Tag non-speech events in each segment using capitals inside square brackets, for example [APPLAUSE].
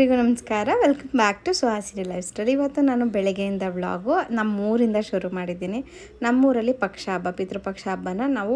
ಎಲ್ರಿಗೂ ನಮಸ್ಕಾರ. Welcome back to Suhasiri life story ಇವತ್ತು ನಾನು ಬೆಳಗ್ಗೆಯಿಂದ ವ್ಲಾಗು ನಮ್ಮೂರಿಂದ ಶುರು ಮಾಡಿದ್ದೀನಿ. ನಮ್ಮೂರಲ್ಲಿ ಪಕ್ಷ ಹಬ್ಬ, ಪಿತೃಪಕ್ಷ ಹಬ್ಬನ ನಾವು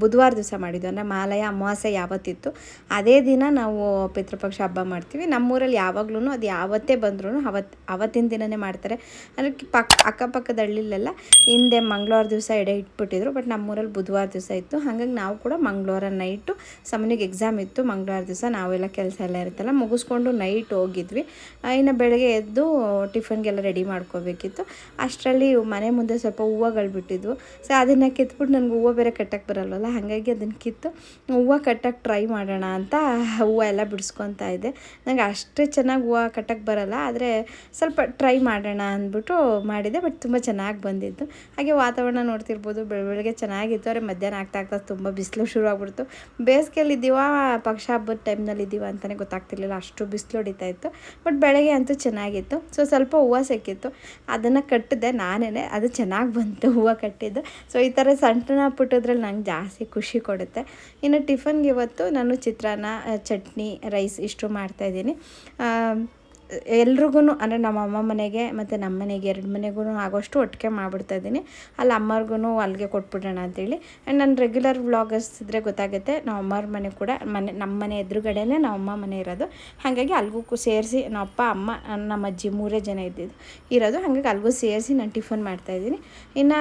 ಬುಧವಾರ ದಿವಸ ಮಾಡಿದ್ದು ಅಂದರೆ ಮಾಲಯ ಅಮಾವಾಸ್ಯೆ ಯಾವತ್ತಿತ್ತು, ಅದೇ ದಿನ ನಾವು ಪಿತೃಪಕ್ಷ ಹಬ್ಬ ಮಾಡ್ತೀವಿ. ನಮ್ಮೂರಲ್ಲಿ ಯಾವಾಗ್ಲೂ ಅದು ಯಾವತ್ತೇ ಬಂದ್ರೂ ಅವತ್ತು ಅವತ್ತಿನ ದಿನನೇ ಮಾಡ್ತಾರೆ. ಅಂದರೆ ಪಕ್, ಅಕ್ಕಪಕ್ಕದ ಹಳ್ಳಿಲೆಲ್ಲ ಹಿಂದೆ ಮಂಗಳವಾರ ದಿವಸ ಎಡೆ ಇಟ್ಬಿಟ್ಟಿದ್ರು. ಬಟ್ ನಮ್ಮೂರಲ್ಲಿ ಬುಧವಾರ ದಿವಸ ಇತ್ತು. ಹಾಗಾಗಿ ನಾವು ಕೂಡ ಮಂಗಳವಾರ ನೈಟು ಸಮನಿಗೆ ಎಕ್ಸಾಮ್ ಇತ್ತು. ಮಂಗಳವಾರ ದಿವಸ ನಾವೆಲ್ಲ ಕೆಲಸ ಎಲ್ಲ ಇರುತ್ತಲ್ಲ, ಮುಗಿಸ್ಕೊಂಡು ನೈಟ್ ಹೋಗಿದ್ವಿ. ಆ, ಇನ್ನು ಬೆಳಗ್ಗೆ ಎದ್ದು ಟಿಫನ್ಗೆಲ್ಲ ರೆಡಿ ಮಾಡ್ಕೋಬೇಕಿತ್ತು. ಅಷ್ಟರಲ್ಲಿ ಮನೆ ಮುಂದೆ ಸ್ವಲ್ಪ ಹೂವುಗಳು ಬಿಟ್ಟಿದ್ವು. ಸೊ ಅದನ್ನು ಕಿತ್ಬಿಟ್ಟು ನನಗೆ ಹೂವು ಬೇರೆ ಕಟ್ಟಕ್ಕೆ ಬರಲ್ವಲ್ಲ ಹಾಗಾಗಿ ಅದನ್ನು ಕಿತ್ತು ಹೂವು ಕಟ್ಟಕ್ಕೆ ಟ್ರೈ ಮಾಡೋಣ ಅಂತ ಹೂವು ಎಲ್ಲ ಬಿಡಿಸ್ಕೊತಾ ಇದ್ದೆ. ನನಗೆ ಅಷ್ಟೇ ಚೆನ್ನಾಗಿ ಹೂವು ಕಟ್ಟಕ್ಕೆ ಬರಲ್ಲ ಆದರೆ ಸ್ವಲ್ಪ ಟ್ರೈ ಮಾಡೋಣ ಅಂದ್ಬಿಟ್ಟು ಮಾಡಿದೆ ಬಟ್ ತುಂಬ ಚೆನ್ನಾಗಿ ಬಂದಿತ್ತು. ಹಾಗೆ ವಾತಾವರಣ ನೋಡ್ತಿರ್ಬೋದು ಬೆಳ ಬೆಳಗ್ಗೆ ಚೆನ್ನಾಗಿತ್ತು ಆದರೆ ಮಧ್ಯಾಹ್ನ ಆಗ್ತಾ ಆಗ್ತಾ ತುಂಬ ಬಿಸಿಲು ಶುರು ಆಗ್ಬಿಡ್ತು ಬೇಸಿಗೆಯಲ್ಲಿ ಇದ್ದೀವ ಪಕ್ಷ ಹಬ್ಬದ ಟೈಮ್ನಲ್ಲಿ ಇದ್ದೀವ ಅಂತಲೇ ಗೊತ್ತಾಗ್ತಿರ್ಲಿಲ್ಲ ಅಷ್ಟು ಬಿಸಿಲು ಇತ್ತು ಬಟ್ ಬೆಳಗ್ಗೆ ಅಂತೂ ಚೆನ್ನಾಗಿತ್ತು. ಸೊ ಸ್ವಲ್ಪ ಹೂವು ಸಿಕ್ಕಿತ್ತು ಅದನ್ನು ಕಟ್ಟಿದೆ ನಾನೇ ಅದು ಚೆನ್ನಾಗಿ ಬಂತು ಹೂವು ಕಟ್ಟಿದ್ದು. ಸೊ ಈ ಥರ ಸಣ್ಣ ಪುಟ್ಟದ್ರಲ್ಲಿ ನಂಗೆ ಜಾಸ್ತಿ ಖುಷಿ ಕೊಡುತ್ತೆ. ಇನ್ನು ಟಿಫನ್ಗೆ ಇವತ್ತು ನಾನು ಚಿತ್ರಾನ್ನ, ಚಟ್ನಿ, ರೈಸ್ ಇಷ್ಟು ಮಾಡ್ತಾಯಿದ್ದೀನಿ ಎಲ್ರಿಗೂ ಅಂದರೆ ನಮ್ಮ ಅಮ್ಮ ಮನೆಗೆ ಮತ್ತು ನಮ್ಮ ಮನೆಗೆ, ಎರಡು ಮನೆಗೂ ಆಗೋಷ್ಟು ಒಟ್ಟಿಗೆ ಮಾಡ್ಬಿಡ್ತಾ ಇದ್ದೀನಿ. ಅಲ್ಲಿ ಅಮ್ಮರ್ಗು ಅಲ್ಲಿಗೆ ಕೊಟ್ಬಿಡೋಣ ಅಂತೇಳಿ. ಆ್ಯಂಡ್ ನಾನು ರೆಗ್ಯುಲರ್ ವ್ಲಾಗರ್ಸ್ ಇದ್ದರೆ ಗೊತ್ತಾಗುತ್ತೆ ನಮ್ಮ ಅಮ್ಮರ ಮನೆ ಕೂಡ, ಮನೆ, ನಮ್ಮ ಮನೆ ಎದುರುಗಡೆನೇ ನಮ್ಮ ಅಮ್ಮ ಮನೆ ಇರೋದು. ಹಾಗಾಗಿ ಅಲ್ಲಿಗೂ ಸೇರಿಸಿ, ನಮ್ಮ ಅಪ್ಪ, ಅಮ್ಮ, ನಮ್ಮ ಅಜ್ಜಿ ಮೂರೇ ಜನ ಇದ್ದಿದ್ದು ಇರೋದು. ಹಾಗಾಗಿ ಅಲ್ಲಿಗೂ ಸೇರಿಸಿ ನಾನು ಟಿಫನ್ ಮಾಡ್ತಾಯಿದ್ದೀನಿ ಇನ್ನು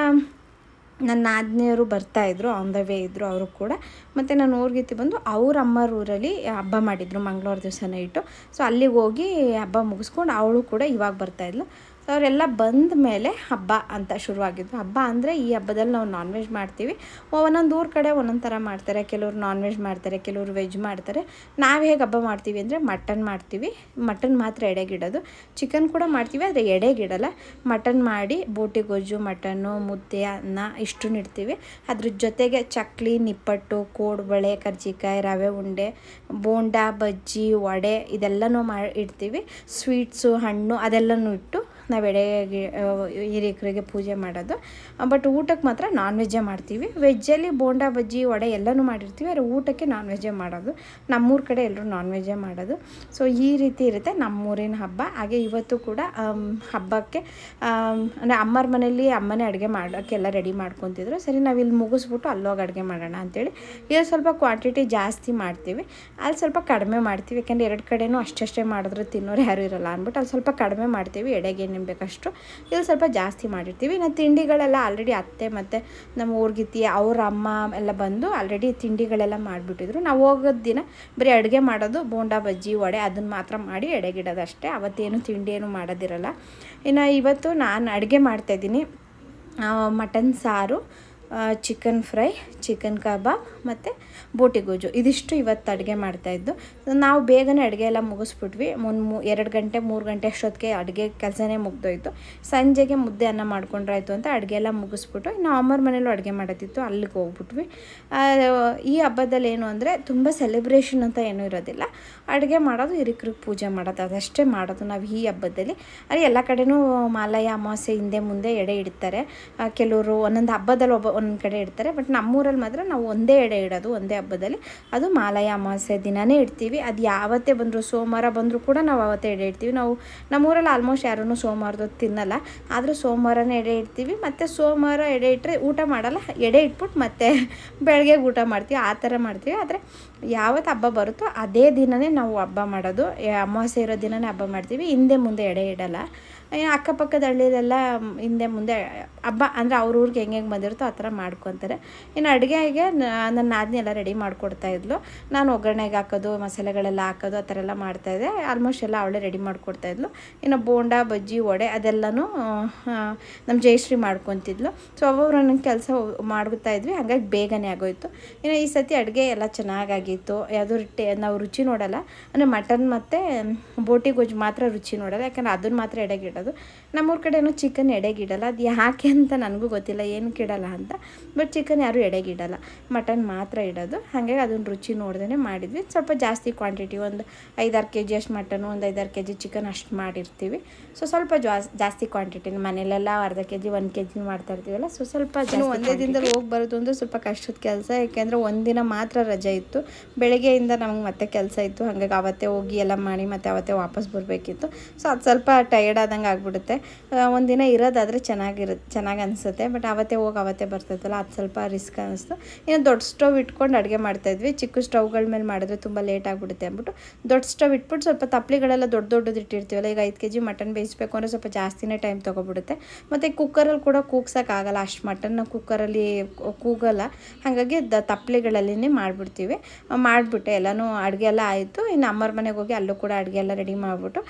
ನನ್ನ ಆಜ್ಞೆಯವರು ಬರ್ತಾಯಿದ್ರು ಆನ್ ದ ವೇ ಇದ್ದರು ಅವರು ಕೂಡ. ಮತ್ತು ನಾನು ಊರ್ಗಿತ್ತಿ ಬಂದು ಅವ್ರ ಅಮ್ಮರ ಊರಲ್ಲಿ ಹಬ್ಬ ಮಾಡಿದರು, ಮಂಗಳವಾರ ದಿವಸ ನೈಟು. ಸೊ ಅಲ್ಲಿಗೆ ಹೋಗಿ ಹಬ್ಬ ಮುಗಿಸ್ಕೊಂಡು ಅವಳು ಕೂಡ ಇವಾಗ ಬರ್ತಾಯಿದ್ಲು ಸೊ ಅವರೆಲ್ಲ ಬಂದ ಮೇಲೆ ಹಬ್ಬ ಅಂತ ಶುರುವಾಗಿದ್ದು ಹಬ್ಬ ಅಂದರೆ ಈ ಹಬ್ಬದಲ್ಲಿ ನಾವು ನಾನ್ ವೆಜ್ ಮಾಡ್ತೀವಿ ಒಂದೊಂದು ಊರ ಕಡೆ ಒಂದೊಂದು ಥರ ಮಾಡ್ತಾರೆ. ಕೆಲವರು ನಾನ್ ವೆಜ್ ಮಾಡ್ತಾರೆ, ಕೆಲವರು ವೆಜ್ ಮಾಡ್ತಾರೆ. ನಾವು ಹೇಗೆ ಹಬ್ಬ ಮಾಡ್ತೀವಿ ಅಂದರೆ ಮಟನ್ ಮಾಡ್ತೀವಿ. ಮಟನ್ ಮಾತ್ರ ಎಡೆಗಿಡೋದು. ಚಿಕನ್ ಕೂಡ ಮಾಡ್ತೀವಿ, ಆದರೆ ಎಡೆಗಿಡಲ್ಲ. ಮಟನ್ ಮಾಡಿ ಬೋಟಿ ಗೊಜ್ಜು ಮಟನ್ನು ಮುದ್ದೆ, ಅನ್ನ ಇಷ್ಟು ಇಡ್ತೀವಿ. ಅದ್ರ ಜೊತೆಗೆ ಚಕ್ಲಿ, ನಿಪ್ಪಟ್ಟು, ಕೋಡ್ಬಳೆ, ಕರ್ಜಿಕಾಯಿ, ರವೆ ಉಂಡೆ, ಬೋಂಡ, ಬಜ್ಜಿ, ವಡೆ ಇದೆಲ್ಲನೂ ಮಾಡಿ ಇಡ್ತೀವಿ. ಸ್ವೀಟ್ಸು ಹಣ್ಣು ಅದೆಲ್ಲನೂ ಇಟ್ಟು ನಾವು ಎಡೆಗೆ ಹಿರಿಯಕರಿಗೆ ಪೂಜೆ ಮಾಡೋದು. ಬಟ್ ಊಟಕ್ಕೆ ಮಾತ್ರ ನಾನ್ ವೆಜ್ಜೇ ಮಾಡ್ತೀವಿ ವೆಜ್ಜಲ್ಲಿ ಬೋಂಡಾ, ಬಜ್ಜಿ, ವಡೆ ಎಲ್ಲನೂ ಮಾಡಿರ್ತೀವಿ. ಆದರೆ ಊಟಕ್ಕೆ ನಾನ್ ವೆಜ್ಜೇ ಮಾಡೋದು. ನಮ್ಮೂರ ಕಡೆ ಎಲ್ಲರೂ ನಾನ್ ವೆಜ್ಜೇ ಮಾಡೋದು. ಸೊ ಈ ರೀತಿ ಇರುತ್ತೆ ನಮ್ಮೂರಿನ ಹಬ್ಬ. ಹಾಗೆ ಇವತ್ತು ಕೂಡ ಹಬ್ಬಕ್ಕೆ ಅಂದರೆ ಅಮ್ಮರ ಮನೆಯಲ್ಲಿ ಅಮ್ಮನೇ ಅಡುಗೆ ಮಾಡೋಕ್ಕೆಲ್ಲ ರೆಡಿ ಮಾಡ್ಕೊತಿದ್ರು. ಸರಿ, ನಾವು ಇಲ್ಲಿ ಮುಗಿಸ್ಬಿಟ್ಟು ಅಲ್ಲೋಗಿ ಅಡುಗೆ ಮಾಡೋಣ ಅಂತೇಳಿ. ಇಲ್ಲಿ ಸ್ವಲ್ಪ ಕ್ವಾಂಟಿಟಿ ಜಾಸ್ತಿ ಮಾಡ್ತೀವಿ. ಅಲ್ಲಿ ಸ್ವಲ್ಪ ಕಡಿಮೆ ಮಾಡ್ತೀವಿ. ಯಾಕೆಂದರೆ ಎರಡು ಕಡೆಯೂ ಅಷ್ಟಷ್ಟೇ ಮಾಡಿದ್ರೆ ತಿನ್ನೋರು ಯಾರು ಇರಲ್ಲ ಅಂದ್ಬಿಟ್ಟು ಅಲ್ಲಿ ಸ್ವಲ್ಪ ಕಡಿಮೆ ಮಾಡ್ತೀವಿ. ಎಡೆಗೆ ಏನೇನು ಬೇಕಷ್ಟು ಇಲ್ಲಿ ಸ್ವಲ್ಪ ಜಾಸ್ತಿ ಮಾಡಿರ್ತೀವಿ. ಇನ್ನು ತಿಂಡಿಗಳೆಲ್ಲ ಆಲ್ರೆಡಿ ಅತ್ತೆ ಮತ್ತು ನಮ್ಮ ಊರ್ಗಿತ್ತಿ, ಅವ್ರ ಅಮ್ಮ ಎಲ್ಲ ಬಂದು ಆಲ್ರೆಡಿ ತಿಂಡಿಗಳೆಲ್ಲ ಮಾಡಿಬಿಟ್ಟಿದ್ರು. ನಾವು ಹೋಗೋದ ದಿನ ಬರೀ ಅಡುಗೆ ಮಾಡೋದು, ಬೋಂಡಾ, ಬಜ್ಜಿ, ವಡೆ ಅದನ್ನು ಮಾತ್ರ ಮಾಡಿ ಎಡೆಗಿಡೋದಷ್ಟೇ. ಅವತ್ತೇನು ತಿಂಡಿ ಏನು ಮಾಡೋದಿರಲ್ಲ. ಇನ್ನು ಇವತ್ತು ನಾನು ಅಡುಗೆ ಮಾಡ್ತಾಯಿದ್ದೀನಿ ಮಟನ್ ಸಾರು ಚಿಕನ್ ಫ್ರೈ ಚಿಕನ್ ಕಬಾಬ್ ಮತ್ತು ಬೋಟಿ ಗೊಜ್ಜು. ಇದಿಷ್ಟು ಇವತ್ತು ಅಡುಗೆ ಮಾಡ್ತಾಯಿದ್ದು ನಾವು ಬೇಗನೆ ಅಡುಗೆ ಎಲ್ಲ ಮುಗಿಸ್ಬಿಟ್ವಿ. ಮುನ್ ಮು, ಎರಡು ಗಂಟೆ, ಮೂರು ಗಂಟೆ ಅಷ್ಟೊತ್ತಿಗೆ ಅಡುಗೆ ಕೆಲಸನೇ ಮುಗ್ದೋಯ್ತು. ಸಂಜೆಗೆ ಮುದ್ದೆ ಅನ್ನ ಮಾಡ್ಕೊಂಡ್ರಾಯ್ತು ಅಂತ ಅಡುಗೆ ಎಲ್ಲ ಮುಗಿಸ್ಬಿಟ್ಟು ಇನ್ನು ಅಮ್ಮರ ಮನೇಲೂ ಅಡುಗೆ ಮಾಡೋದಿತ್ತು ಅಲ್ಲಿಗೆ ಹೋಗ್ಬಿಟ್ವಿ. ಈ ಹಬ್ಬದಲ್ಲಿ ಏನು ಅಂದರೆ ತುಂಬ ಸೆಲೆಬ್ರೇಷನ್ ಅಂತ ಏನೂ ಇರೋದಿಲ್ಲ. ಅಡುಗೆ ಮಾಡೋದು ಹಿರಿಕರಿಗೆ ಪೂಜೆ ಮಾಡೋದು. ಅದಷ್ಟೇ ಮಾಡೋದು ನಾವು ಈ ಹಬ್ಬದಲ್ಲಿ. ಅದೇ ಎಲ್ಲ ಕಡೆಯೂ ಮಾಲಯ, ಅಮಾವಾಸ್ಯೆ ಹಿಂದೆ ಮುಂದೆ ಎಡೆ ಇಡ್ತಾರೆ. ಕೆಲವರು ಒಂದೊಂದು ಹಬ್ಬದಲ್ಲಿ ಒಬ್ಬ ಒಂದೊಂದು ಕಡೆ ಇಡ್ತಾರೆ. ಬಟ್ ನಮ್ಮೂರಲ್ಲಿ ಮಾತ್ರ ನಾವು ಒಂದೇ ಎಡೆ ಇಡೋದು, ಒಂದೇ ಹಬ್ಬದಲ್ಲಿ. ಅದು ಮಾಲಯ ಅಮಾವಾಸ್ಯೆ ದಿನವೇ ಇಡ್ತೀವಿ. ಅದು ಯಾವತ್ತೇ ಬಂದರೂ, ಸೋಮವಾರ ಬಂದರೂ ಕೂಡ ನಾವು ಅವತ್ತೇ ಎಡೆ ಇಡ್ತೀವಿ. ನಾವು ನಮ್ಮೂರಲ್ಲಿ ಆಲ್ಮೋಸ್ಟ್ ಯಾರೂ ಸೋಮವಾರದ ತಿನ್ನಲ್ಲ. ಆದರೂ ಸೋಮವಾರನೇ ಎಡೆ ಇಡ್ತೀವಿ. ಮತ್ತು ಸೋಮವಾರ ಎಡೆ ಇಟ್ಟರೆ ಊಟ ಮಾಡಲ್ಲ. ಎಡೆ ಇಟ್ಬಿಟ್ಟು ಮತ್ತೆ [LAUGHS] ಬೆಳಗ್ಗೆ ಊಟ ಮಾಡ್ತೀವಿ. ಆ ಥರ ಮಾಡ್ತೀವಿ. ಆದರೆ ಯಾವತ್ತು ಹಬ್ಬ ಬರುತ್ತೋ ಅದೇ ದಿನವೇ ನಾವು ಹಬ್ಬ ಮಾಡೋದು. ಅಮಾವಾಸ್ಯೆ ಇರೋ ದಿನವೇ ಹಬ್ಬ ಮಾಡ್ತೀವಿ. ಹಿಂದೆ ಮುಂದೆ ಎಡೆ ಇಡಲ್ಲ. ಅಕ್ಕಪಕ್ಕದ ಹಳ್ಳಿಲೆಲ್ಲ ಹಿಂದೆ ಮುಂದೆ ಹಬ್ಬ ಅಂದರೆ ಅವ್ರ ಊರಿಗೆ ಹೆಂಗೆ ಹೆಂಗೆ ಬಂದಿರುತ್ತೋ ಆ ಥರ ಮಾಡ್ಕೊತಾರೆ. ಇನ್ನು ಅಡುಗೆಗೆ ನನ್ನ ನಾದಿನಿ ಎಲ್ಲ ರೆಡಿ ಮಾಡಿಕೊಡ್ತಾ ಇದ್ಲು. ನಾನು ಒಗ್ಗರಣೆಗೆ ಹಾಕೋದು, ಮಸಾಲೆಗಳೆಲ್ಲ ಹಾಕೋದು, ಆ ಥರ ಎಲ್ಲ ಮಾಡ್ತಾಯಿದ್ದೆ ಆಲ್ಮೋಸ್ಟ್ ಎಲ್ಲ ಅವಳೇ ರೆಡಿ ಮಾಡಿಕೊಡ್ತಾ ಇದ್ಲು. ಇನ್ನು ಬೋಂಡ, ಬಜ್ಜಿ, ವಡೆ ಅದೆಲ್ಲನೂ ನಮ್ಮ ಜಯಶ್ರೀ ಮಾಡ್ಕೊತಿದ್ಲು. ಸೊ ಅವರು ನನ್ನ ಕೆಲಸ ಮಾಡ್ತಾ ಇದ್ವಿ. ಹಾಗಾಗಿ ಬೇಗನೆ ಆಗೋಯ್ತು. ಇನ್ನು ಈ ಸತಿ ಅಡುಗೆ ಎಲ್ಲ ಚೆನ್ನಾಗಾಗಿತ್ತು ಯಾವುದೂ ರೊಟ್ಟಿ ನಾವು ರುಚಿ ನೋಡಲ್ಲ. ಅಂದರೆ ಮಟನ್ ಮತ್ತು ಬೋಟಿ ಗೊಜ್ಜು ಮಾತ್ರ ರುಚಿ ನೋಡಲ್ಲ. ಯಾಕಂದರೆ ಅದನ್ನ ಮಾತ್ರ ಎಡೆಗಿಡೋದು. ನಮ್ಮೂರ ಕಡೆನೂ ಚಿಕನ್ ಎಡೆಗಿಡಲ್ಲ. ಅದು ಯಾಕೆ ಅಂತ ನನಗೂ ಗೊತ್ತಿಲ್ಲ. ಏನು ಇಡಲ್ಲ ಅಂತ. ಬಟ್ ಚಿಕನ್ ಯಾರೂ ಎಡೆಗಿಡಲ್ಲ. ಮಟನ್ ಮಾತ್ರ ಇಡೋದು. ಹಾಗಾಗಿ ಅದನ್ನ ರುಚಿ ನೋಡ್ದೇ ಮಾಡಿದ್ವಿ. ಸ್ವಲ್ಪ ಜಾಸ್ತಿ ಕ್ವಾಂಟಿಟಿ ಒಂದು ಐದಾರು ಕೆ ಜಿ ಅಷ್ಟು ಮಟನು ಒಂದು ಐದಾರು ಕೆ ಜಿ ಚಿಕನ್ ಅಷ್ಟು ಮಾಡಿರ್ತೀವಿ. ಸೊ ಸ್ವಲ್ಪ ಜಾಸ್ ಜಾಸ್ತಿ ಕ್ವಾಂಟಿಟಿ ಮನೇಲೆಲ್ಲ ಅರ್ಧ ಕೆ ಜಿ ಒಂದು ಕೆ ಜಿ ಮಾಡ್ತಾ ಇರ್ತೀವಲ್ಲ. ಸೊ ಸ್ವಲ್ಪ ಜಾಸ್ತಿ ಒಂದೇ ದಿನದಲ್ಲಿ ಹೋಗಿ ಬರೋದು ಅಂದರೆ ಸ್ವಲ್ಪ ಕಷ್ಟದ ಕೆಲಸ. ಯಾಕೆಂದರೆ ಒಂದಿನ ಮಾತ್ರ ರಜೆ ಇತ್ತು. ಬೆಳಗ್ಗೆಯಿಂದ ನಮಗೆ ಮತ್ತೆ ಕೆಲಸ ಇತ್ತು. ಹಾಗಾಗಿ ಅವತ್ತೇ ಹೋಗಿ ಎಲ್ಲ ಮಾಡಿ ಮತ್ತೆ ಅವತ್ತೇ ವಾಪಸ್ ಬರಬೇಕಿತ್ತು. ಸೊ ಅದು ಸ್ವಲ್ಪ ಟಯರ್ಡ್ ಆದಂಗೆ ಆಗಿಬಿಡುತ್ತೆ. ಒಂದಿನ ಇರೋದಾದರೆ ಚೆನ್ನಾಗಿರುತ್ತೆ ಚೆನ್ನಾಗಿ ಅನಿಸುತ್ತೆ. ಬಟ್ ಅವತ್ತೇ ಹೋಗಿ ಅವತ್ತೇ ಬರ್ತೈತಲ್ಲ, ಅದು ಸ್ವಲ್ಪ ರಿಸ್ಕ್ ಅನ್ನಿಸ್ತು ಇನ್ನು ದೊಡ್ಡ ಸ್ಟವ್ ಇಟ್ಕೊಂಡು ಅಡುಗೆ ಮಾಡ್ತಾಯಿದ್ವಿ ಚಿಕ್ಕ ಸ್ಟವ್ಗಳ ಮೇಲೆ ಮಾಡಿದ್ರೆ ತುಂಬ ಲೇಟ್ ಆಗಿಬಿಡುತ್ತೆ ಅಂದ್ಬಿಟ್ಟು ದೊಡ್ಡ ಸ್ಟವ್ ಇಟ್ಬಿಟ್ಟು ಸ್ವಲ್ಪ ತಪ್ಪಲಿಗಳೆಲ್ಲ ದೊಡ್ಡ ದೊಡ್ಡದು ಇಟ್ಟಿರ್ತೀವಲ್ಲ, ಈಗ ಐದು ಕೆ ಜಿ ಮಟನ್ ಬೇಯಿಸ್ಬೇಕು ಅಂದರೆ ಸ್ವಲ್ಪ ಜಾಸ್ತಿನೇ ಟೈಮ್ ತೊಗೊಬಿಡುತ್ತೆ. ಮತ್ತು ಕುಕ್ಕರಲ್ಲಿ ಕೂಡ ಕೂಗ್ಸೋಕ್ಕಾಗಲ್ಲ ಅಷ್ಟು ಮಟನ್ನ ಕುಕ್ಕರಲ್ಲಿ ಕೂಗಲ್ಲ. ಹಾಗಾಗಿ ದ ತಪ್ಲೆಗಳಲ್ಲೇ ಮಾಡಿಬಿಡ್ತೀವಿ. ಮಾಡಿಬಿಟ್ಟೆ, ಎಲ್ಲನೂ ಅಡುಗೆ ಎಲ್ಲ ಆಯಿತು. ಇನ್ನು ಅಮ್ಮರ ಮನೆಗೆ ಹೋಗಿ ಅಲ್ಲೂ ಕೂಡ ಅಡುಗೆ ಎಲ್ಲ ರೆಡಿ ಮಾಡಿಬಿಟ್ಟು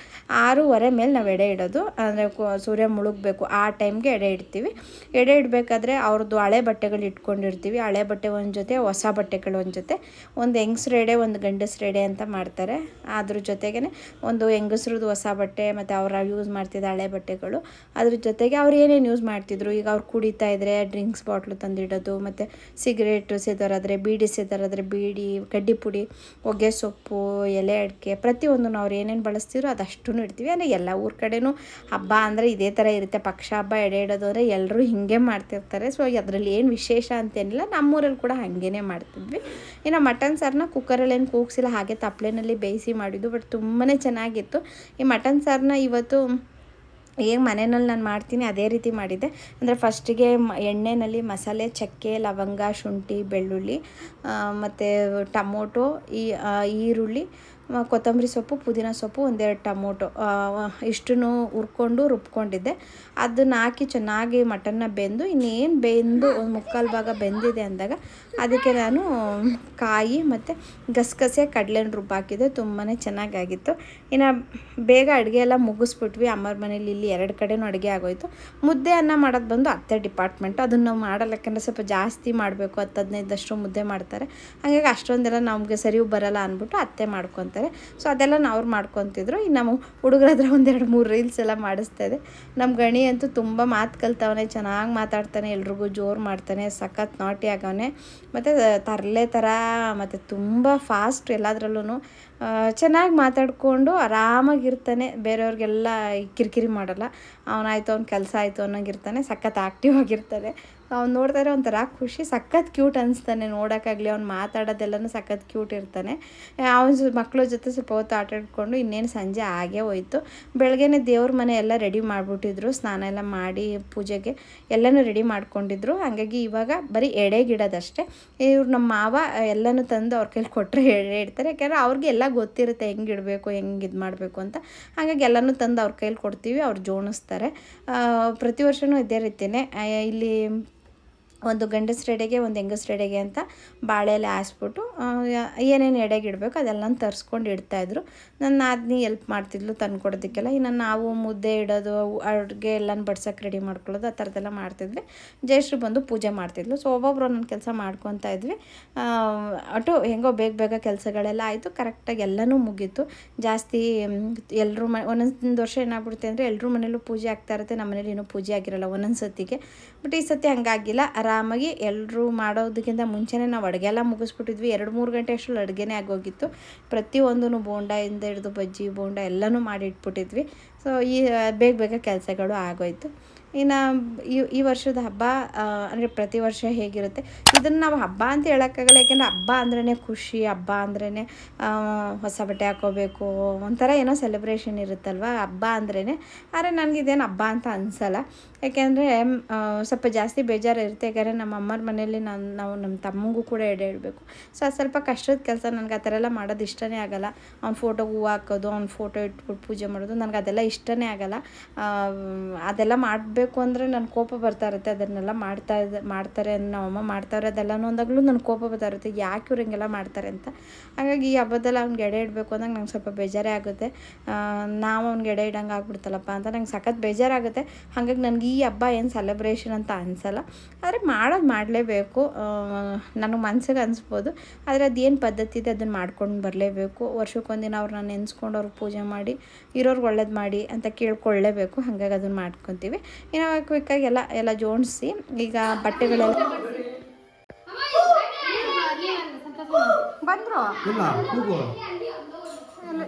ಆರೂವರೆ ಮೇಲೆ ನಾವು ಎಡೆ ಇಡೋದು. ಅಂದರೆ ಸೂರ್ಯ ಮುಳುಗಬೇಕು, ಆ ಟೈಮ್ಗೆ ಎಡೆ ಇಡ್ತೀವಿ. ಎಡೆ ಇಡಬೇಕಾದ್ರೆ ಅವ್ರದ್ದು ಹಳೆ ಬಟ್ಟೆಗಳು ಇಟ್ಕೊಂಡಿರ್ತೀವಿ. ಹಳೆ ಬಟ್ಟೆ ಒಂದು ಜೊತೆ, ಹೊಸ ಬಟ್ಟೆಗಳು ಒಂದು ಜೊತೆ. ಒಂದು ಹೆಂಗಸ್ರು ಎಡೆ ಒಂದು ಗಂಡಸ್ರು ಎಡೆ ಅಂತ ಮಾಡ್ತಾರೆ. ಅದ್ರ ಜೊತೆಗೇ ಒಂದು ಹೆಂಗಸ್ರದ್ದು ಹೊಸ ಬಟ್ಟೆ, ಮತ್ತು ಅವ್ರ ಯೂಸ್ ಮಾಡ್ತಿದ್ದ ಹಳೆ ಬಟ್ಟೆಗಳು. ಅದ್ರ ಜೊತೆಗೆ ಅವ್ರು ಏನೇನು ಯೂಸ್ ಮಾಡ್ತಿದ್ರು? ಈಗ ಅವ್ರು ಕುಡಿತಾ ಇದ್ರೆ, ಡ್ರಿಂಕ್ಸ್ ಬಾಟ್ಲು ತಂದಿಡೋದು, ಮತ್ತು ಸಿಗರೇಟ್ ಸೇದೋರಾದರೆ, ಬೀಡಿ ಸೇದೋರಾದರೆ ಬೀಡಿ ಕಡ್ಡಿ ಪುಡಿ ಹೊಗೆ ಸೊಪ್ಪು, ಎಲೆ ಅಡಿಕೆ, ಪ್ರತಿಯೊಂದನ್ನು ಅವ್ರು ಏನೇನು ಬಳಸ್ತೀರೋ ಅದಷ್ಟೂ ಇಡ್ತೀವಿ. ಅಂದರೆ ಎಲ್ಲ ಊರ ಕಡೆನೂ ಹಬ್ಬ ಅಂದರೆ ಇದೇ ಥರ ಇರುತ್ತೆ. ಪಕ್ಷ ಹಬ್ಬ, ಎಡೆ ಇಡೋದು ಅಂದರೆ ಎಲ್ಲರೂ ಹಿಂಗೆ ಮಾಡ್ತಿರ್ತಾರೆ. ಸೊ ಅದರಲ್ಲಿ ಏನು ವಿಶೇಷ ಅಂತೇನಿಲ್ಲ. ನಮ್ಮೂರಲ್ಲಿ ಕೂಡ ಹಾಗೇನೆ ಮಾಡ್ತಿದ್ವಿ. ಇನ್ನು ಮಟನ್ ಸಾರನ್ನ ಕುಕ್ಕರಲ್ಲಿ ಏನು ಕೂಗಿಸಿಲ್ಲ, ಹಾಗೆ ತಪ್ಪಲೆನಲ್ಲಿ ಬೇಯಿಸಿ ಮಾಡಿದ್ದು ಬಟ್ ತುಂಬಾ ಚೆನ್ನಾಗಿತ್ತು. ಈ ಮಟನ್ ಸಾರನ್ನ ಇವತ್ತು ಹೇಗೆ ಮನೆಯಲ್ಲಿ ನಾನು ಮಾಡ್ತೀನಿ, ಅದೇ ರೀತಿ ಮಾಡಿದ್ದೆ. ಅಂದರೆ ಫಸ್ಟಿಗೆ ಎಣ್ಣೆಯಲ್ಲಿ ಮಸಾಲೆ, ಚಕ್ಕೆ, ಲವಂಗ, ಶುಂಠಿ, ಬೆಳ್ಳುಳ್ಳಿ ಮತ್ತು ಟಮೋಟೊ, ಈ ಈರುಳ್ಳಿ ಕೊತ್ತಂಬರಿ ಸೊಪ್ಪು, ಪುದೀನ ಸೊಪ್ಪು, ಒಂದೆರಡು ಟೊಮೊಟೊ ಇಷ್ಟನ್ನು ಹುರ್ಕೊಂಡು ರುಬ್ಕೊಂಡಿದ್ದೆ. ಅದನ್ನ ಹಾಕಿ ಚೆನ್ನಾಗಿ ಮಟನ್ನ ಬೆಂದು, ಇನ್ನೇನು ಬೆಂದು ಒಂದು ಮುಕ್ಕಾಲು ಭಾಗ ಬೆಂದಿದೆ ಅಂದಾಗ ಅದಕ್ಕೆ ನಾನು ಕಾಯಿ ಮತ್ತು ಗಸಗಸೆ ಕಡಲೆನ ರುಬ್ಬಾಕಿದ್ದೆ ತುಂಬಾ ಚೆನ್ನಾಗಾಗಿತ್ತು. ಇನ್ನು ಬೇಗ ಅಡುಗೆ ಎಲ್ಲ ಮುಗಿಸ್ಬಿಟ್ವಿ. ಅಮ್ಮರ ಮನೇಲಿ ಇಲ್ಲಿ ಎರಡು ಕಡೆನೂ ಅಡುಗೆ ಆಗೋಯ್ತು. ಮುದ್ದೆ ಅನ್ನ ಮಾಡೋದು ಬಂದು ಅತ್ತೆ ಡಿಪಾರ್ಟ್ಮೆಂಟು. ಅದನ್ನು ನಾವು ಸ್ವಲ್ಪ ಜಾಸ್ತಿ ಮಾಡಬೇಕು. ಹತ್ತು ಹದಿನೈದಷ್ಟು ಮುದ್ದೆ ಮಾಡ್ತಾರೆ. ಹಾಗಾಗಿ ಅಷ್ಟೊಂದೆಲ್ಲ ನಮಗೆ ಸರಿ ಬರಲ್ಲ ಅಂದ್ಬಿಟ್ಟು ಅತ್ತೆ ಮಾಡ್ಕೊತಾರೆ ಸೊ ಅದೆಲ್ಲ ಅವ್ರು ಮಾಡ್ಕೊತಿದ್ರು. ಇನ್ನು ನಮ್ಮ ಹುಡುಗರ ಹತ್ರ ಒಂದೆರಡು ಮೂರು ರೀಲ್ಸ್ ಎಲ್ಲ ಮಾಡಿಸ್ತಾ ಇದೆ. ನಮ್ಮ ಗಣಿ ಅಂತೂ ತುಂಬ ಮಾತು ಕಲ್ತವನೆ, ಚೆನ್ನಾಗಿ ಮಾತಾಡ್ತಾನೆ, ಎಲ್ರಿಗೂ ಜೋರು ಮಾಡ್ತಾನೆ, ಸಖತ್ ನಾಟಿ ಆಗವನೆ. ಮತ್ತು ತರಲೆ ಥರ ಮತ್ತು ತುಂಬ ಫಾಸ್ಟ್ ಎಲ್ಲದರಲ್ಲೂ ಚೆನ್ನಾಗಿ ಮಾತಾಡಿಕೊಂಡು ಆರಾಮಾಗಿರ್ತಾನೆ. ಬೇರೆಯವ್ರಿಗೆಲ್ಲ ಕಿರಿಕಿರಿ ಮಾಡಲ್ಲ. ಅವನಾಯ್ತು, ಅವ್ನ ಕೆಲಸ ಆಯಿತು ಅನ್ನೋಂಗಿರ್ತಾನೆ, ಸಖತ್ ಆ್ಯಕ್ಟಿವ್ ಆಗಿರ್ತಾನೆ. ಅವ್ನು ನೋಡ್ತಾರೆ ಒಂಥರ ಖುಷಿ, ಸಖತ್ ಕ್ಯೂಟ್ ಅನಿಸ್ತಾನೆ, ನೋಡೋಕ್ಕಾಗಲಿ ಅವ್ನು ಮಾತಾಡೋದೆಲ್ಲನೂ ಸಖತ್ ಕ್ಯೂಟ್ ಇರ್ತಾನೆ. ಅವನ ಮಕ್ಕಳ ಜೊತೆ ಸ್ವಲ್ಪ ಹೊತ್ತು ಆಟ ಆಡ್ಕೊಂಡು ಇನ್ನೇನು ಸಂಜೆ ಆಗೇ ಹೋಯಿತು. ಬೆಳಗ್ಗೆನೇ ದೇವ್ರ ಮನೆ ಎಲ್ಲ ರೆಡಿ ಮಾಡಿಬಿಟ್ಟಿದ್ರು, ಸ್ನಾನ ಎಲ್ಲ ಮಾಡಿ ಪೂಜೆಗೆ ಎಲ್ಲನೂ ರೆಡಿ ಮಾಡ್ಕೊಂಡಿದ್ರು. ಹಾಗಾಗಿ ಇವಾಗ ಬರೀ ಎಡೆಗಿಡೋದಷ್ಟೇ ಇವ್ರು ನಮ್ಮ ಮಾವ ಎಲ್ಲನೂ ತಂದು ಅವ್ರ ಕೈಲಿ ಕೊಟ್ಟರೆ ಎಡೆ ಇಡ್ತಾರೆ. ಯಾಕೆಂದರೆ ಅವ್ರಿಗೆ ಎಲ್ಲ ಗೊತ್ತಿರುತ್ತೆ ಹೆಂಗೆ ಇಡಬೇಕು, ಹೆಂಗೆ ಇದು ಮಾಡಬೇಕು ಅಂತ. ಹಾಗಾಗಿ ಎಲ್ಲನೂ ತಂದು ಅವ್ರ ಕೈಲಿ ಕೊಡ್ತೀವಿ, ಅವ್ರು ಜೋಣಿಸ್ತಾರೆ. ಪ್ರತಿ ವರ್ಷವೂ ಇದೇ ರೀತಿಯೇ ಇಲ್ಲಿ ಒಂದು ಗಂಡಸ್ರ ಎಡೆಗೆ, ಒಂದು ಹೆಂಗಸ್ರ ಎಡೆಗೆ ಅಂತ ಬಾಳೆ ಎಲೆ ಹಾಸ್ಬಿಟ್ಟು ಏನೇನು ಎಡೆಗೆ ಇಡಬೇಕು ಅದೆಲ್ಲ ತರಿಸ್ಕೊಂಡು ಇಡ್ತಾಯಿದ್ರು ನನ್ನ ನಾದಿನಿ ಎಲ್ಪ್ ಮಾಡ್ತಿದ್ಲು ತಂದು ಕೊಡೋದಕ್ಕೆಲ್ಲ. ಇನ್ನು ನಾವು ಮುದ್ದೆ ಇಡೋದು ಅಡುಗೆ ಎಲ್ಲನ ಬಡ್ಸೋಕೆ ರೆಡಿ ಮಾಡ್ಕೊಳ್ಳೋದು ಆ ಥರದ್ದೆಲ್ಲ ಮಾಡ್ತಿದ್ವಿ. ಜಯಶ್ರೀ ಬಂದು ಪೂಜೆ ಮಾಡ್ತಿದ್ಲು. ಸೊ ಒಬ್ಬೊಬ್ರು ಒಂದೊಂದು ಕೆಲಸ ಮಾಡ್ಕೊತಾ ಇದ್ವಿ. ಒಟ್ಟು ಹೆಂಗೋ ಬೇಗ ಬೇಗ ಕೆಲಸಗಳೆಲ್ಲ ಆಯಿತು. ಕರೆಕ್ಟಾಗಿ ಎಲ್ಲನೂ ಮುಗೀತು. ಜಾಸ್ತಿ ಎಲ್ಲರೂ ಮ, ಒಂದೊಂದು ವರ್ಷ ಏನಾಗ್ಬಿಡುತ್ತೆ ಅಂದರೆ ಎಲ್ಲರೂ ಮನೇಲೂ ಪೂಜೆ ಆಗ್ತಾ ಇರುತ್ತೆ. ನಮ್ಮ ಮನೇಲಿ ಏನೂ ಪೂಜೆ ಆಗಿರಲ್ಲ ಒಂದೊಂದು ಸತಿಗೆ. ಬಟ್ ಈ ಸತಿ ಹಂಗಾಗಿಲ್ಲ. ಆರಾಮಾಗಿ ಎಲ್ಲರೂ ಮಾಡೋದಕ್ಕಿಂತ ಮುಂಚೆನೇ ನಾವು ಅಡುಗೆ ಎಲ್ಲ ಮುಗಿಸ್ಬಿಟ್ಟಿದ್ವಿ. ಎರಡು ಮೂರು ಗಂಟೆ ಅಷ್ಟರಲ್ಲಿ ಅಡುಗೆನೇ ಆಗೋಗಿತ್ತು. ಪ್ರತಿಯೊಂದೂ ಬೋಂಡಾಯಿಂದ ಹಿಡಿದು ಬಜ್ಜಿ, ಬೋಂಡ ಎಲ್ಲನೂ ಮಾಡಿಟ್ಬಿಟ್ಟಿದ್ವಿ. ಸೊ ಈ, ಬೇಗ ಬೇಗ ಕೆಲಸಗಳು ಆಗೋಯ್ತು. ಇನ್ನು ಈ ವರ್ಷದ ಹಬ್ಬ ಅಂದರೆ ಪ್ರತಿ ವರ್ಷ ಹೇಗಿರುತ್ತೆ? ಇದನ್ನು ನಾವು ಹಬ್ಬ ಅಂತ ಹೇಳೋಕ್ಕಾಗಲ್ಲ, ಯಾಕೆಂದರೆ ಹಬ್ಬ ಅಂದ್ರೇ ಖುಷಿ, ಹಬ್ಬ ಅಂದ್ರೇ ಹೊಸ ಬಟ್ಟೆ ಹಾಕೋಬೇಕು, ಒಂಥರ ಏನೋ ಸೆಲೆಬ್ರೇಷನ್ ಇರುತ್ತಲ್ವ? ಹಬ್ಬ ಅಂದ್ರೇ ಆದರೆ ನನಗಿದೇನು ಹಬ್ಬ ಅಂತ ಅನಿಸಲ್ಲ. ಯಾಕೆಂದರೆ ಸ್ವಲ್ಪ ಜಾಸ್ತಿ ಬೇಜಾರು ಇರುತ್ತೆ ಯಾಕಂದರೆ ನಮ್ಮ ಅಮ್ಮರ ಮನೆಯಲ್ಲಿ ನಾನು, ನಾವು ನಮ್ಮ ತಮ್ಮಗೂ ಕೂಡ ಎಡೆ ಇಡಬೇಕು. ಸೊ ಅದು ಸ್ವಲ್ಪ ಕಷ್ಟದ ಕೆಲಸ. ನನಗೆ ಆ ಥರ ಎಲ್ಲ ಮಾಡೋದು ಇಷ್ಟನೇ ಆಗಲ್ಲ. ಅವ್ನ ಫೋಟೋಗೆ ಹೂವು ಹಾಕೋದು, ಅವ್ನ ಫೋಟೋ ಇಟ್ಬಿಟ್ಟು ಪೂಜೆ ಮಾಡೋದು, ನನಗೆ ಅದೆಲ್ಲ ಇಷ್ಟನೇ ಆಗಲ್ಲ. ಅದೆಲ್ಲ ಮಾಡಬೇಕು ಮಾಡಬೇಕು ಅಂದರೆ ನನ್ನ ಕೋಪ ಬರ್ತಾ ಇರುತ್ತೆ, ಅದನ್ನೆಲ್ಲ ಮಾಡ್ತಾ ಇದ್ದ ಮಾಡ್ತಾರೆ ನಮ್ಮಮ್ಮ ಮಾಡ್ತಾರೆ ಅದೆಲ್ಲ ಅಂದಾಗಲೂ ನನಗೆ ಕೋಪ ಬರ್ತಾ ಇರುತ್ತೆ, ಯಾಕೆ ಇವ್ರು ಹಿಂಗೆಲ್ಲ ಮಾಡ್ತಾರೆ ಅಂತ. ಹಾಗಾಗಿ ಈ ಹಬ್ಬದಲ್ಲಿ ಅವ್ನಿಗೆ ಎಡೆ ಇಡಬೇಕು ಅಂದಾಗ ನಂಗೆ ಸ್ವಲ್ಪ ಬೇಜಾರೇ ಆಗುತ್ತೆ. ನಾವು ಅವ್ನಿಗೆ ಎಡೆ ಇಡಂಗೆ ಆಗ್ಬಿಡ್ತಲ್ಲಪ್ಪ ಅಂತ ನಂಗೆ ಸಖತ್ ಬೇಜಾರಾಗುತ್ತೆ. ಹಾಗಾಗಿ ನನಗೆ ಈ ಹಬ್ಬ ಏನು ಸೆಲೆಬ್ರೇಷನ್ ಅಂತ ಅನಿಸಲ್ಲ. ಆದರೆ ಮಾಡೋದು ಮಾಡಲೇಬೇಕು. ನನಗೆ ಮನ್ಸಿಗೆ ಅನಿಸ್ಬೋದು. ಆದರೆ ಅದೇನು ಪದ್ಧತಿ ಇದೆ ಅದನ್ನು ಮಾಡ್ಕೊಂಡು ಬರಲೇಬೇಕು. ವರ್ಷಕ್ಕೊಂದಿನ ಅವ್ರನ್ನ ನೆನೆಸ್ಕೊಂಡು ಅವ್ರಿಗೆ ಪೂಜೆ ಮಾಡಿ, ಇರೋರ್ಗೆ ಒಳ್ಳೇದು ಮಾಡಿ ಅಂತ ಕೇಳ್ಕೊಳ್ಳೇಬೇಕು. ಹಾಗಾಗಿ ಅದನ್ನು ಮಾಡ್ಕೊತೀವಿ. ಇನ್ನು ಕ್ವಿಕ್ಕಾಗಿ ಎಲ್ಲ ಎಲ್ಲ ಜೋಡಿಸಿ ಈಗ ಬಟ್ಟೆಗಳೆಲ್ಲ ಬಂದರು?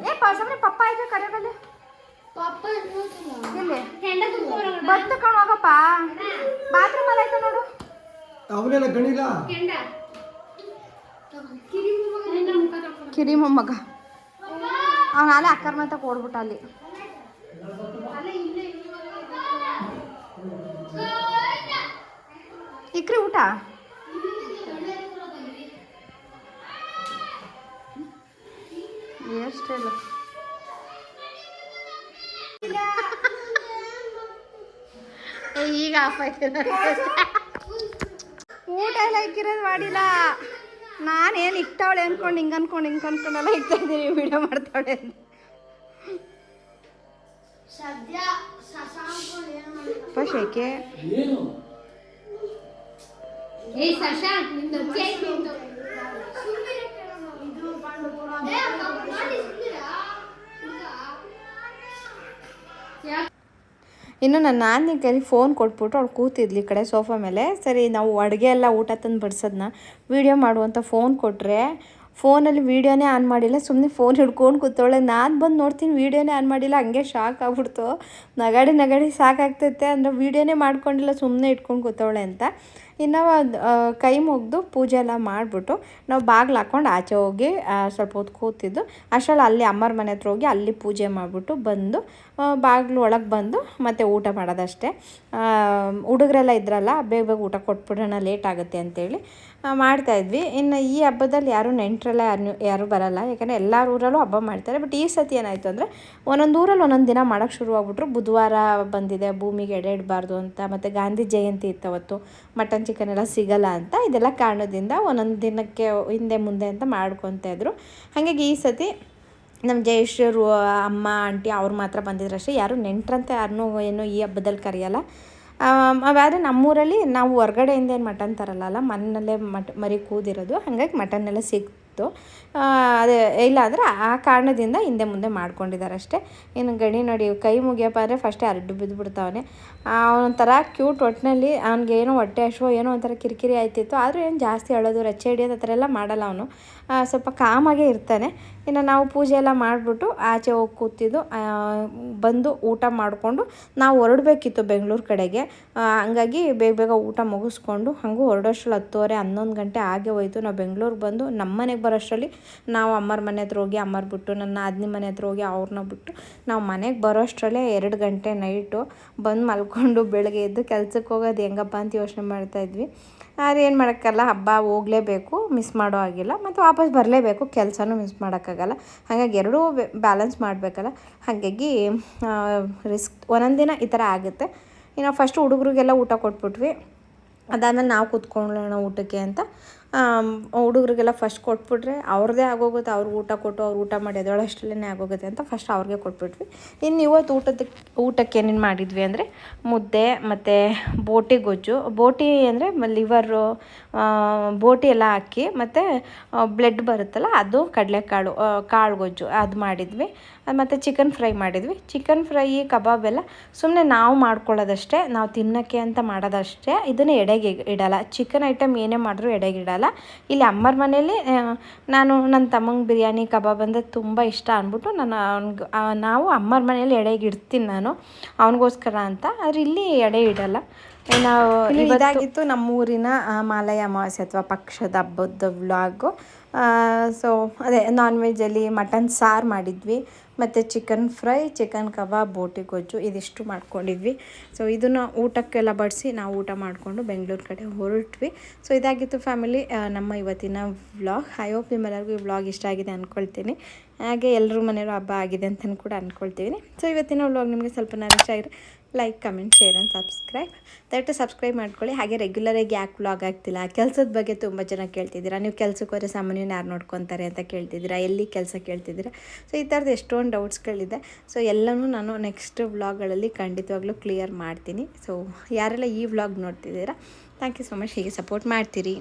ಏ ಪಾಸಮ್ರೆ ಪಪ್ಪ ಆಯ್ತು ಕರೆಬಲ್ಲಿ ಎಲ್ಲಿ? ಬಂದು ಕಣ ಹೋಗಪ್ಪ. ಬಾತ್ರೂಮ್ ಅಲ್ಲಿ ಆಯ್ತು ನೋಡು. ಅವನೆಲ್ಲ ಗಣಿಲ್ಲ ಕಿರಿ ಮೊಮ್ಮಗ ಅವನಾಲೆ ಮಾತ ಕೊಡ್ಬಿಟ್ಟ ಅಲ್ಲಿ. ಇಕ್ರಿ ಊಟ? ಎಷ್ಟೆಲ್ಲ ಈಗ ಆಫ್ ಆಯ್ತು. ಊಟ ಎಲ್ಲ ಇಕ್ಕಿರೋದು ಮಾಡಿಲ್ಲ. ನಾನೇನು ಇಕ್ತಾವಳೆ ಅನ್ಕೊಂಡು ಹಿಂಗೆ ಅನ್ಕೊಂಡು ಹಿಂಗೆ ಅನ್ಕೊಂಡೆಲ್ಲ ಇಕ್ತಾ ಇದ್ದೀನಿ ವಿಡಿಯೋ ಮಾಡ್ತಾವಳೆ ಅಂತ. ಪಶಕ್ಕೆ ಶೇಕೆ ಏ ಶಶಾಂಕ್ ಇನ್ನು ನನ್ನ ನಾನಿ ಕೈಲಿ ಫೋನ್ ಕೊಟ್ಬಿಟ್ಟು ಅವ್ಳು ಕೂತಿದ್ಲಿ ಈ ಕಡೆ ಸೋಫಾ ಮೇಲೆ. ಸರಿ ನಾವು ಅಡುಗೆ ಎಲ್ಲ ಊಟ ತಂದು ಬಡಿಸೋದನ್ನ ವೀಡಿಯೋ ಮಾಡುವಂಥ ಫೋನ್ ಕೊಟ್ಟರೆ ಫೋನಲ್ಲಿ ವೀಡಿಯೋನೇ ಆನ್ ಮಾಡಿಲ್ಲ ಸುಮ್ಮನೆ ಫೋನ್ ಹಿಡ್ಕೊಂಡು ಕೂತವಳೆ. ನಾನು ಬಂದು ನೋಡ್ತೀನಿ ವೀಡಿಯೋನೇ ಆನ್ ಮಾಡಿಲ್ಲ ಹಂಗೆ ಶಾಕ್ ಆಗ್ಬಿಡ್ತು. ನಗಾಡಿ ನಗಾಡಿ ಸಾಕಾಗ್ತೈತೆ ಅಂದರೆ ವೀಡಿಯೋನೇ ಮಾಡ್ಕೊಂಡಿಲ್ಲ ಸುಮ್ಮನೆ ಇಟ್ಕೊಂಡು ಕೂತವಳೆ ಅಂತ. ಇನ್ನು ಕೈ ಮುಗಿದು ಪೂಜೆ ಎಲ್ಲ ಮಾಡಿಬಿಟ್ಟು ನಾವು ಬಾಗಿಲು ಹಾಕ್ಕೊಂಡು ಆಚೆ ಹೋಗಿ ಸ್ವಲ್ಪ ಹೊತ್ತು ಕೂತಿದ್ದು. ಅಷ್ಟರಲ್ಲಿ ಅಲ್ಲಿ ಅಮ್ಮರ ಮನೆ ಹತ್ರ ಹೋಗಿ ಅಲ್ಲಿ ಪೂಜೆ ಮಾಡಿಬಿಟ್ಟು ಬಂದು ಬಾಗಿಲು ಒಳಗೆ ಬಂದು ಮತ್ತೆ ಊಟ ಮಾಡೋದಷ್ಟೇ. ಹುಡುಗರೆಲ್ಲ ಇದ್ರಲ್ಲ ಬೇಗ ಬೇಗ ಊಟ ಕೊಟ್ಬಿಡೋಣ, ಲೇಟ್ ಆಗುತ್ತೆ ಅಂತೇಳಿ ಮಾಡ್ತಾಯಿದ್ವಿ ಇನ್ನು ಈ ಹಬ್ಬದಲ್ಲಿ ಯಾರೂ ನೆಂಟರೆಲ್ಲ ಯಾರು ಯಾರೂ ಬರಲ್ಲ. ಯಾಕಂದರೆ ಎಲ್ಲ ಊರಲ್ಲೂ ಹಬ್ಬ ಮಾಡ್ತಾರೆ. ಬಟ್ ಈ ಸತಿ ಏನಾಯಿತು ಅಂದರೆ ಒಂದೊಂದು ಊರಲ್ಲಿ ಒಂದೊಂದು ದಿನ ಮಾಡೋಕ್ಕೆ ಶುರುವಾಗ್ಬಿಟ್ರು ಬುಧವಾರ ಬಂದಿದೆ, ಭೂಮಿಗೆ ಎಡೆ ಇಡಬಾರ್ದು ಅಂತ. ಮತ್ತು ಗಾಂಧಿ ಜಯಂತಿ ಇತ್ತು ಅವತ್ತು. ಮಟನ್ ಚಿಕನ್ ಎಲ್ಲ ಸಿಗಲ್ಲ ಅಂತ ಇದೆಲ್ಲ ಕಾರಣದಿಂದ ಒಂದೊಂದು ದಿನಕ್ಕೆ ಹಿಂದೆ ಮುಂದೆ ಅಂತ ಮಾಡ್ಕೊತಾ ಇದ್ರು. ಹಾಗಾಗಿ ಈ ಸತಿ ನಮ್ಮ ಜಯೇಶ್ವರು, ಅಮ್ಮ, ಆಂಟಿ ಅವ್ರು ಮಾತ್ರ ಬಂದಿದ್ರಷ್ಟೇ ಯಾರು ನೆಂಟ್ರಂತೆ, ಯಾರನ್ನೂ ಏನು ಈ ಹಬ್ಬದಲ್ಲಿ ಕರೆಯಲ್ಲ. ಆದರೆ ನಮ್ಮೂರಲ್ಲಿ ನಾವು ಹೊರ್ಗಡೆಯಿಂದ ಏನು ಮಟನ್ ತರಲ್ಲ ಮನೆಯಲ್ಲೇ ಮಟ್, ಮರಿ ಕೂದಿರೋದು. ಹಾಗಾಗಿ ಮಟನ್ ಎಲ್ಲ ಆ, ಅದೇ ಇಲ್ಲ ಅಂದರೆ ಆ ಕಾರಣದಿಂದ ಹಿಂದೆ ಮುಂದೆ ಮಾಡ್ಕೊಂಡಿದ್ದಾರೆ ಅಷ್ಟೇ ಇನ್ನು ಗಣಿ ನೋಡಿ ಕೈ ಮುಗಿಯಪ್ಪ ಅಂದರೆ ಫಸ್ಟೇ ಅರಡು ಬಿದ್ದು ಅವನೊಂಥರ ಕ್ಯೂಟ್ ಒಟ್ಟಿನಲ್ಲಿ ಅವ್ನಿಗೆ ಏನೋ ಹೊಟ್ಟೆ ಹಶುವು ಏನೋ ಒಂಥರ ಕಿರಿಕಿರಿ ಆಯ್ತಿತ್ತು. ಆದರೂ ಏನು ಜಾಸ್ತಿ ಅಳೋದು ರಚ್ಚೆ ಹಿಡಿಯೋದು ಆ ಥರ ಎಲ್ಲ ಮಾಡಲ್ಲ ಅವನು. ಸ್ವಲ್ಪ ಕಾಮಾಗೇ ಇರ್ತಾನೆ. ಇನ್ನು ನಾವು ಪೂಜೆ ಎಲ್ಲ ಮಾಡಿಬಿಟ್ಟು ಆಚೆ ಹೋಗಿ ಕೂತಿದ್ದು ಬಂದು ಊಟ ಮಾಡಿಕೊಂಡು ನಾವು ಹೊರಡಬೇಕಿತ್ತು ಬೆಂಗಳೂರು ಕಡೆಗೆ. ಹಂಗಾಗಿ ಬೇಗ ಬೇಗ ಊಟ ಮುಗಿಸ್ಕೊಂಡು ಹಾಗೂ ಹೊರಡೋಷ್ಟ್ರಲ್ಲಿ ಹತ್ತುವರೆ, ಹನ್ನೊಂದು ಗಂಟೆ ಆಗೇ ಹೋಯಿತು. ನಾವು ಬೆಂಗಳೂರಿಗೆ ಬಂದು ನಮ್ಮ ಮನೆಗೆ ಬರೋಷ್ಟರಲ್ಲಿ ನಾವು ಅಮ್ಮರ ಮನೆ ಹತ್ರ ಹೋಗಿ ಅಮ್ಮರ್ ಬಿಟ್ಟು, ನನ್ನ ಆದ್ನಿ ಮನೆ ಹತ್ರ ಹೋಗಿ ಅವ್ರನ್ನ ಬಿಟ್ಟು ನಾವು ಮನೆಗೆ ಬರೋಷ್ಟರಲ್ಲೇ ಎರಡು ಗಂಟೆ ನೈಟು ಬಂದು ಮಲ್ಕೊಂಡು ಬೆಳಗ್ಗೆ ಎದ್ದು ಕೆಲಸಕ್ಕೆ ಹೋಗೋದು ಹೆಂಗಪ್ಪ ಅಂತ ಯೋಚನೆ ಮಾಡ್ತಾಯಿದ್ವಿ ಆದರೆ ಏನು ಮಾಡೋಕ್ಕಲ್ಲ ಹಬ್ಬ ಹೋಗಲೇಬೇಕು ಮಿಸ್ ಮಾಡೋ ಆಗಿಲ್ಲ ಮತ್ತು ವಾಪಸ್ ಬರಲೇಬೇಕು, ಕೆಲಸನೂ ಮಿಸ್ ಮಾಡೋಕ್ಕಾಗಲ್ಲ. ಹಾಗಾಗಿ ಎರಡೂ ಬ್ಯಾಲೆನ್ಸ್ ಮಾಡಬೇಕಲ್ಲ. ಹಾಗಾಗಿ ರಿಸ್ಕ್ ಒಂದೊಂದು ದಿನ ಈ ಥರ ಆಗುತ್ತೆ. ಇನ್ನು ಫಸ್ಟು ಹುಡುಗರಿಗೆಲ್ಲ ಊಟ ಕೊಟ್ಬಿಟ್ವಿ. ಅದಾದಮೇಲೆ ನಾವು ಕೂತ್ಕೊಳ್ಳೋಣ ಊಟಕ್ಕೆ ಅಂತ. ಹುಡುಗರಿಗೆಲ್ಲ ಫಸ್ಟ್ ಕೊಟ್ಬಿಟ್ರೆ ಅವ್ರದ್ದೇ ಆಗೋಗುತ್ತೆ ಅವ್ರಿಗೆ ಊಟ ಕೊಟ್ಟು ಅವ್ರು ಊಟ ಮಾಡಿ ಅದರೊಳಷ್ಟರಲ್ಲೇ ಆಗೋಗುತ್ತೆ ಅಂತ ಫಸ್ಟ್ ಅವ್ರಿಗೆ ಕೊಟ್ಬಿಟ್ವಿ. ಇನ್ನು ಇವತ್ತು ಊಟದ ಊಟಕ್ಕೆ ಏನೇನು ಮಾಡಿದ್ವಿ ಅಂದರೆ ಮುದ್ದೆ ಮತ್ತು ಬೋಟಿ ಗೊಜ್ಜು. ಬೋಟಿ ಅಂದರೆ ಲಿವರು ಬೋಟಿ ಎಲ್ಲ ಹಾಕಿ ಮತ್ತು ಬ್ಲೆಡ್ ಬರುತ್ತಲ್ಲ ಅದು ಕಡಲೆಕಾಳು ಕಾಳು ಗೊಜ್ಜು ಅದು ಮಾಡಿದ್ವಿ. ಮತ್ತು ಚಿಕನ್ ಫ್ರೈ ಮಾಡಿದ್ವಿ. ಚಿಕನ್ ಫ್ರೈ ಕಬಾಬ್ ಎಲ್ಲ ಸುಮ್ಮನೆ ನಾವು ಮಾಡ್ಕೊಳ್ಳೋದಷ್ಟೇ, ನಾವು ತಿನ್ನೋಕ್ಕೆ ಅಂತ ಮಾಡೋದಷ್ಟೇ, ಇದನ್ನು ಎಡೆಗೆ ಇಡಲ್ಲ. ಚಿಕನ್ ಐಟಮ್ ಏನೇ ಮಾಡಿದ್ರು ಎಡೆಗೆ ಇಡಲ್ಲ. ಇಲ್ಲಿ ಅಮ್ಮರ ಮನೇಲಿ ನಾನು ನನ್ನ ತಮ್ಮಂಗೆ ಬಿರಿಯಾನಿ, ಕಬಾಬ್ ಅಂದರೆ ತುಂಬ ಇಷ್ಟ ಅಂದ್ಬಿಟ್ಟು ನಾನು ಅವ್ನಿಗೆ ನಾವು ಅಮ್ಮರ ಮನೇಲಿ ಎಡೆಗೆ ಇಡ್ತೀನಿ ನಾನು. ಅವನಿಗೋಸ್ಕರ ಅಂತ. ಆದರೆ ಇಲ್ಲಿ ಎಡೆ ಇಡಲ್ಲ. ನಾವು ಇದಾಗಿತ್ತು ನಮ್ಮೂರಿನ ಮಾಲಯ ಅಮಾವಾಸ್ಯೆ ಅಥವಾ ಪಕ್ಷದ ಹಬ್ಬದ ವ್ಲಾಗು ಸೊ ಅದೇ ನಾನ್ ವೆಜ್ಜಲ್ಲಿ ಮಟನ್ ಸಾರ್ ಮಾಡಿದ್ವಿ ಮತ್ತು ಚಿಕನ್ ಫ್ರೈ ಚಿಕನ್ ಕಬಾಬ್ ಬೋಟಿ ಗೊಜ್ಜು ಇದಿಷ್ಟು ಮಾಡ್ಕೊಂಡಿದ್ವಿ. ಸೊ ಇದನ್ನು ಊಟಕ್ಕೆಲ್ಲ ಬಡಿಸಿ ನಾವು ಊಟ ಮಾಡಿಕೊಂಡು ಬೆಂಗಳೂರು ಕಡೆ ಹೊರಟ್ವಿ. ಸೊ ಇದಾಗಿತ್ತು ಫ್ಯಾಮಿಲಿ ನಮ್ಮ ಇವತ್ತಿನ ವ್ಲಾಗ್ ಐ ಹೋಪ್ ನಿಮ್ಮೆಲ್ಲರಿಗೂ ಈ ವ್ಲಾಗ್ ಇಷ್ಟ ಆಗಿದೆ ಅಂದ್ಕೊಳ್ತೀನಿ ಹಾಗೆ ಎಲ್ಲರೂ ಮನೆಯವರು ಹಬ್ಬ ಆಗಿದೆ ಅಂತಲೂ ಕೂಡ ಅಂದ್ಕೊಳ್ತೀನಿ ಸೊ ಇವತ್ತಿನ ವ್ಲಾಗ್ ನಿಮಗೆ ಸ್ವಲ್ಪ ನಾನು ಇಷ್ಟ ಆಗಿದ್ರೆ like comment share and subscribe ದಯವಿಟ್ಟು ಸಬ್ಸ್ಕ್ರೈಬ್ ಮಾಡ್ಕೊಳ್ಳಿ. ಹಾಗೆ ರೆಗ್ಯುಲರಾಗಿ ಯಾಕೆ ವ್ಲಾಗ್ ಆಗ್ತಿಲ್ಲ ಕೆಲಸದ ಬಗ್ಗೆ ತುಂಬ ಜನ ಕೇಳ್ತಿದ್ದೀರಾ? ನೀವು ಕೆಲಸಕ್ಕೆ ಹೋದರೆ ಸಾಮಾನ್ಯನ ಯಾರು ನೋಡ್ಕೊತಾರೆ ಅಂತ ಕೇಳ್ತಿದ್ದೀರಾ? ಎಲ್ಲಿ ಕೆಲಸ ಕೇಳ್ತಿದ್ದೀರಾ? ಸೊ ಈ ಥರದ್ದು ಎಷ್ಟೊಂದು ಡೌಟ್ಸ್ಗಳಿದೆ ಸೊ ಎಲ್ಲನೂ ನಾನು ನೆಕ್ಸ್ಟ್ ವ್ಲಾಗ್ಗಳಲ್ಲಿ ಖಂಡಿತವಾಗ್ಲೂ ಕ್ಲಿಯರ್ ಮಾಡ್ತೀನಿ. ಸೊ ಯಾರೆಲ್ಲ ಈ ವ್ಲಾಗ್ ನೋಡ್ತಿದ್ದೀರಾ? ಥ್ಯಾಂಕ್ ಯು ಸೊ ಮಚ್ ಹೀಗೆ ಸಪೋರ್ಟ್ ಮಾಡ್ತೀರಿ.